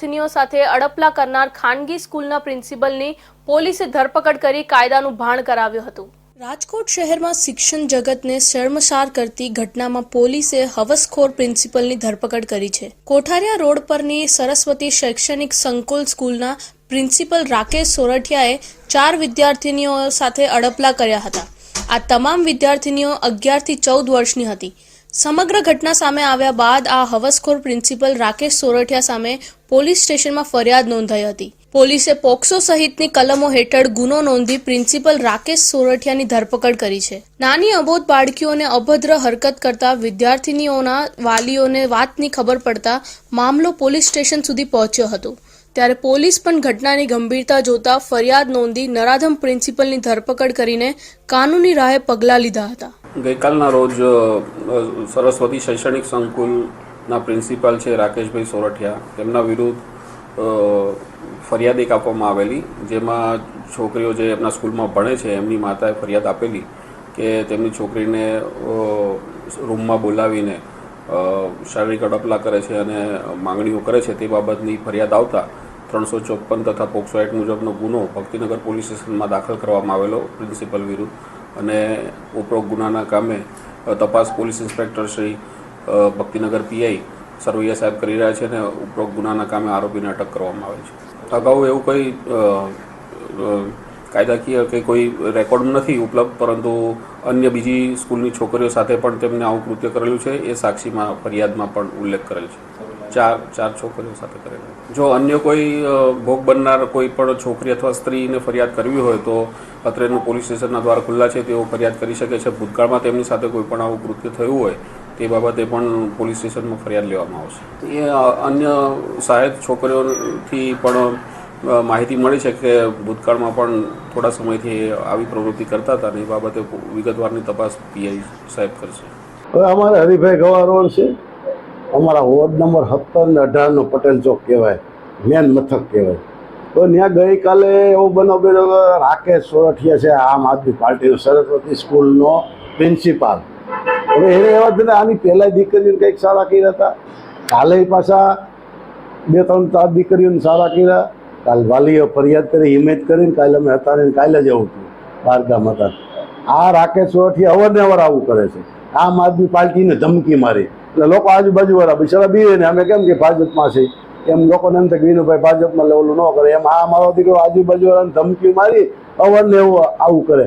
વિદ્યાર્થીનીઓ સાથે અડપલા કરનાર ખાનગી સ્કૂલના પ્રિન્સિપલની પોલીસે ધરપકડ કરી કાયદાનું ભાણ કરાવ્યું હતું. રાજકોટ શહેરમાં શિક્ષણ જગતને શર્મસાર કરતી ઘટનામાં પોલીસે હવસખોર પ્રિન્સિપલની ધરપકડ કરી છે. કોઠારિયા રોડ પરની સરસ્વતી શૈક્ષણિક સંકુલ સ્કૂલના પ્રિન્સિપલ રાકેશ સોરઠિયાએ ચાર વિદ્યાર્થીનીઓ સાથે અડપલા કર્યા હતા. આ તમામ વિદ્યાર્થીનીઓ અગિયારથી ચૌદ વર્ષની હતી. સમગ્ર ઘટના સામે આવ્યા બાદ આ હવસખોર પ્રિન્સિપલ રાકેશ સોરઠિયા સામે પોલીસ સ્ટેશનમાં ફરિયાદ નોંધાઈ હતી. પોલીસે પોક્સો સહિતની કલમો હેઠળ ગુનો નોંધી પ્રિન્સિપલ રાકેશ સોરઠિયાની ધરપકડ કરી છે. નાની અબોધ બાળકીઓને અભદ્ર હરકત કરતા વિદ્યાર્થિનીઓના વાલીઓને વાતની ખબર પડતા મામલો પોલીસ સ્ટેશન સુધી પહોંચ્યો હતો. ત્યારે પોલીસ પણ ઘટનાની ગંભીરતા જોતા ફરિયાદ નોંધી નરાધમ પ્રિન્સિપલની ધરપકડ કરીને કાનૂની રાહે પગલાં લીધા હતા. ગઈકાલના રોજ સરસ્વતી શૈક્ષણિક સંકુલના પ્રિન્સિપાલ છે રાકેશભાઈ સોરઠિયા. તેમના વિરુદ્ધ ફરિયાદ એક આપવામાં આવેલી, જેમાં છોકરીઓ જે એમના સ્કૂલમાં ભણે છે, એમની માતાએ ફરિયાદ આપેલી કે તેમની છોકરીને રૂમમાં બોલાવીને શારીરિક અડપલા કરે છે અને માંગણીઓ કરે છે તે બાબતની ફરિયાદ આવતા ત્રણસો ચોપન તથા પોક્સો એક્ટ મુજબનો ગુનો ભક્તિનગર પોલીસ સ્ટેશનમાં દાખલ કરવામાં આવેલો પ્રિન્સિપલ વિરુદ્ધ. અને ઉપરોક્ત ગુનાના કામે તપાસ police inspector Shri Bhaktinagar PI Sarvaiya સાહેબ કરી રહ્યા છે અને ઉપરોક્ત ગુનાના કામે આરોપીને અટક કરવામાં આવે છે. અગાઉ એવું કંઈ કાયદાકીય કે કોઈ રેકોર્ડ નથી ઉપલબ્ધ, પરંતુ અન્ય બીજી સ્કૂલની છોકરીઓ સાથે પણ તેમને આવું કૃત્ય કરેલું છે, એ સાક્ષીમાં, ફરિયાદમાં પણ ઉલ્લેખ કરેલ છે. ચાર ચાર છોકરીઓ સાથે કરેલા. જો અન્ય કોઈ ભોગ બનનાર કોઈ પણ છોકરી અથવા સ્ત્રીને ફરિયાદ કરવી હોય તો અત્રેનું પોલીસ સ્ટેશનના દ્વાર ખુલ્લા છે, તેઓ ફરિયાદ કરી શકે છે. ભૂતકાળમાં તેમની સાથે કોઈ પણ આવું કૃત્ય થયું હોય, તે બાબતે પણ પોલીસ સ્ટેશનમાં ફરિયાદ લેવામાં આવશે. એ અન્ય સહાયક છોકરીઓથી પણ માહિતી મળી છે કે ભૂતકાળમાં પણ થોડા સમયથી આવી પ્રવૃત્તિ કરતા હતા અને એ બાબતે વિગતવારની તપાસ પીઆઈ સાહેબ કરશે. અમારે હરિભાઈ ગવારો છે. અમારા વોર્ડ નંબર સત્તર ને અઢારનો પટેલ ચોક કહેવાય, મેન મથક કહેવાય. તો ત્યાં ગઈકાલે એવો બનાવ બન્યો રાકેશ સોરઠિયા છે, આમ આદમી પાર્ટીનો સરસ્વતી સ્કૂલનો પ્રિન્સિપાલ. હવે એને એવા ને આની પહેલાં દીકરીઓને કંઈક સારા કર્યા હતા. કાલે પાછા બે ત્રણ ચાર દીકરીઓને સારા કર્યા. કાલ વાલીઓ ફરિયાદ કરી હિમેજ કરીને કાલે અમે હતા ને કાલે જ આવું હતું બારગામ હતા. આ રાકેશ સોરઠિયા અવારનવાર આવું કરે છે. આમ આદમી પાર્ટીને ધમકી મારી. એટલે લોકો આજુબાજુવાળા બિચારા બી ને, અમે કેમ કે ભાજપમાં છે એમ લોકોને એમ થાય વિનુભાઈ ભાજપમાં લેવલું ન કરે. એમ આ મારો દીકરો આજુબાજુવાળાને ધમકી મારી અવર ને એવું આવું કરે.